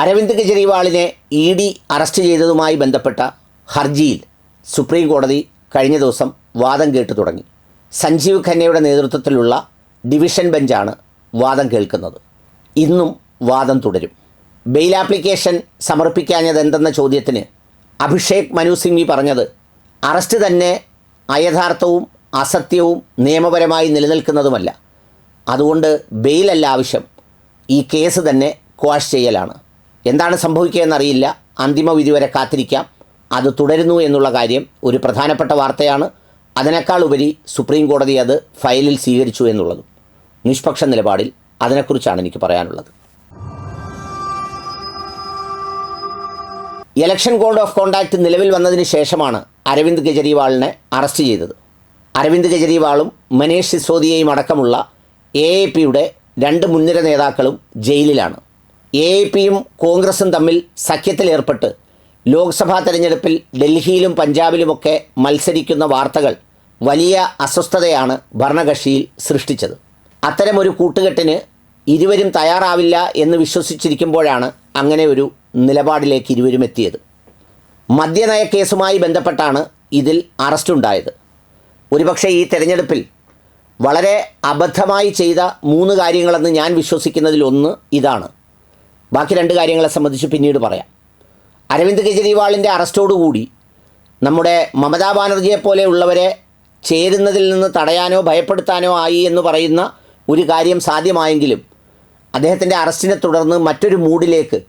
അരവിന്ദ് കെജ്രിവാളിനെ E D arrest ചെയ്തതുമായി ബന്ധപ്പെട്ട ഹർജിയിൽ സുപ്രീം കോടതി കഴിഞ്ഞ ദിവസം വാദം കേട്ടു തുടങ്ങി. സഞ്ജീവ് ഖന്നയുടെ നേതൃത്വത്തിലുള്ള ഡിവിഷൻ ബെഞ്ചാണ് വാദം കേൾക്കുന്നത്. ഇന്നും വാദം തുടരും. ബെയിൽ ആപ്ലിക്കേഷൻ സമർപ്പിക്കാഞ്ഞത് എന്തെന്ന ചോദ്യത്തിന് അഭിഷേക് മനു സിംഗ്വി പറഞ്ഞത് അറസ്റ്റ് തന്നെ അയഥാർത്ഥവും അസത്യവും നിയമപരമായി നിലനിൽക്കുന്നതുമല്ല. അതുകൊണ്ട് ബെയിലല്ല ആവശ്യം. ഈ കേസ് തന്നെ ക്വാഷ് ചെയ്യലാണ്. എന്താണ് സംഭവിക്കുക എന്നറിയില്ല. അന്തിമ വിധി വരെ കാത്തിരിക്കാം. അത് തുടരുന്നു എന്നുള്ള കാര്യം ഒരു പ്രധാനപ്പെട്ട വാർത്തയാണ്. അതിനേക്കാൾ ഉപരി സുപ്രീം കോടതി അത് ഫയലിൽ സ്വീകരിച്ചു എന്നുള്ളതും. നിഷ്പക്ഷ നിലപാടിൽ അതിനെക്കുറിച്ചാണ് എനിക്ക് പറയാനുള്ളത്. ഇലക്ഷൻ കോഡ് ഓഫ് കോണ്ടാക്ട് നിലവിൽ വന്നതിന് ശേഷമാണ് അരവിന്ദ് കെജ്രിവാളിനെ അറസ്റ്റ് ചെയ്തത്. അരവിന്ദ് കെജ്രിവാളും മനീഷ് സിസോദിയയും അടക്കമുള്ള എ എ പിയുടെ രണ്ട് മുൻനിര നേതാക്കളും ജയിലിലാണ്. എ ഐ പിയും കോൺഗ്രസും തമ്മിൽ സഖ്യത്തിലേർപ്പെട്ട് ലോക്സഭാ തെരഞ്ഞെടുപ്പിൽ ഡൽഹിയിലും പഞ്ചാബിലുമൊക്കെ മത്സരിക്കുന്ന വാർത്തകൾ വലിയ അസ്വസ്ഥതയാണ് ഭരണകക്ഷിയിൽ സൃഷ്ടിച്ചത്. അത്തരമൊരു കൂട്ടുകെട്ടിന് ഇരുവരും തയ്യാറാവില്ല എന്ന് വിശ്വസിച്ചിരിക്കുമ്പോഴാണ് അങ്ങനെ ഒരു നിലപാടിലേക്ക് ഇരുവരും എത്തിയത്. മദ്യനയ കേസുമായി ബന്ധപ്പെട്ടാണ് ഇതിൽ അറസ്റ്റുണ്ടായത് ഒരുപക്ഷെ ഈ തെരഞ്ഞെടുപ്പിൽ വളരെ അബദ്ധമായി ചെയ്ത മൂന്ന് കാര്യങ്ങളെന്ന് ഞാൻ വിശ്വസിക്കുന്നതിലൊന്ന് ഇതാണ്. ബാക്കി രണ്ട് കാര്യങ്ങളെ സംബന്ധിച്ച് പിന്നീട് പറയാം. അരവിന്ദ് കെജ്രിവാളിന്റെ അറസ്റ്റോടുകൂടി നമ്മുടെ മമതാ ബാനർജിയെ പോലെയുള്ളവരെ ചേരുന്നതിൽ നിന്ന് തടയാനോ ഭയപ്പെടുത്താനോ ആയി എന്ന് പറയുന്ന ഒരു കാര്യം സാധ്യമായെങ്കിലും അദ്ദേഹത്തിന്റെ അറസ്റ്റിനെ തുടർന്ന് മറ്റൊരു മൂഡിലേക്ക്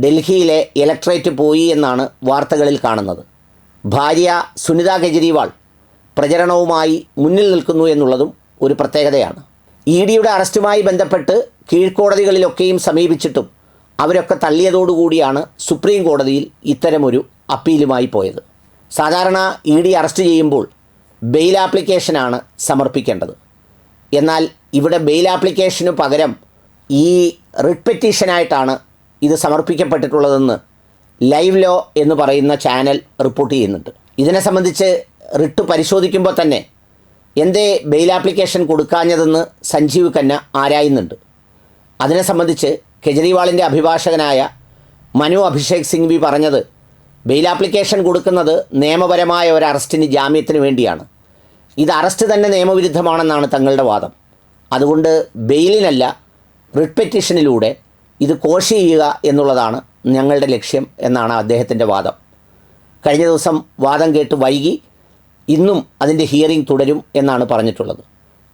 ഡൽഹിയിലെ ഇലക്ട്രേറ്റ് പോയി എന്നാണ് വാർത്തകളിൽ കാണുന്നത്. ഭാര്യ സുനിത കെജ്രിവാൾ പ്രചരണവുമായി മുന്നിൽ നിൽക്കുന്നു എന്നുള്ളതും ഒരു പ്രത്യേകതയാണ്. ഇ ഡിയുടെ അറസ്റ്റുമായി ബന്ധപ്പെട്ട് കീഴ്ക്കോടതികളിലൊക്കെയും സമീപിച്ചിട്ടും അവരൊക്കെ തള്ളിയതോടുകൂടിയാണ് സുപ്രീം കോടതിയിൽ ഇത്തരമൊരു അപ്പീലുമായി പോയത്. സാധാരണ ഇ ഡി അറസ്റ്റ് ചെയ്യുമ്പോൾ ബെയിൽ ആപ്ലിക്കേഷനാണ് സമർപ്പിക്കേണ്ടത്. എന്നാൽ ഇവിടെ ബെയിൽ ആപ്ലിക്കേഷനു പകരം ഈ റിട്ട് പെറ്റീഷനായിട്ടാണ് ഇത് സമർപ്പിക്കപ്പെട്ടിട്ടുള്ളതെന്ന് ലൈവ് ലോ എന്ന് പറയുന്ന ചാനൽ റിപ്പോർട്ട് ചെയ്യുന്നുണ്ട്. ഇതിനെ സംബന്ധിച്ച് റിട്ട് പരിശോധിക്കുമ്പോൾ തന്നെ എന്തേ ബെയിൽ ആപ്ലിക്കേഷൻ കൊടുക്കാഞ്ഞതെന്ന് സഞ്ജീവ് ഖന്ന ആരായുന്നുണ്ട്? അതിനെ സംബന്ധിച്ച് കെജ്രിവാളിന്റെ അഭിഭാഷകനായ മനു അഭിഷേക് സിംഗ്വി പറഞ്ഞത് ബെയിൽ ആപ്ലിക്കേഷൻ കൊടുക്കുന്നത് നിയമപരമായ ഒരു അറസ്റ്റിന് ജാമ്യത്തിന് വേണ്ടിയാണ്. ഇത് അറസ്റ്റ് തന്നെ നിയമവിരുദ്ധമാണെന്നാണ് തങ്ങളുടെ വാദം. അതുകൊണ്ട് ബെയിലിനല്ല റിട്ട് പെറ്റീഷനിലൂടെ ഇത് കോഷ് ചെയ്യുക എന്നുള്ളതാണ് ഞങ്ങളുടെ ലക്ഷ്യം എന്നാണ് അദ്ദേഹത്തിന്റെ വാദം. കഴിഞ്ഞ ദിവസം വാദം കേട്ട് വൈകി ഇന്നും അതിന്റെ ഹിയറിംഗ് തുടരും എന്നാണ് പറഞ്ഞിട്ടുള്ളത്.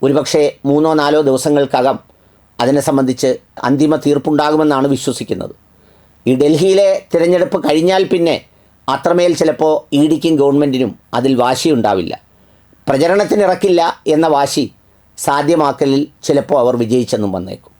ഒരുപക്ഷെ മൂന്നോ നാലോ ദിവസങ്ങൾക്കകം അതിനെ സംബന്ധിച്ച് അന്തിമ തീർപ്പുണ്ടാകുമെന്നാണ് വിശ്വസിക്കുന്നത്. ഈ ഡൽഹിയിലെ തിരഞ്ഞെടുപ്പ് കഴിഞ്ഞാൽ പിന്നെ അത്രമേൽ ചിലപ്പോൾ ഇ ഡിക്കും ഗവൺമെന്റിനും അതിൽ വാശിയുണ്ടാവില്ല പ്രചരണത്തിനിറക്കില്ല എന്ന വാശി സാധ്യമാക്കലിൽ ചിലപ്പോൾ അവർ വിജയിച്ചെന്നും വന്നേക്കും.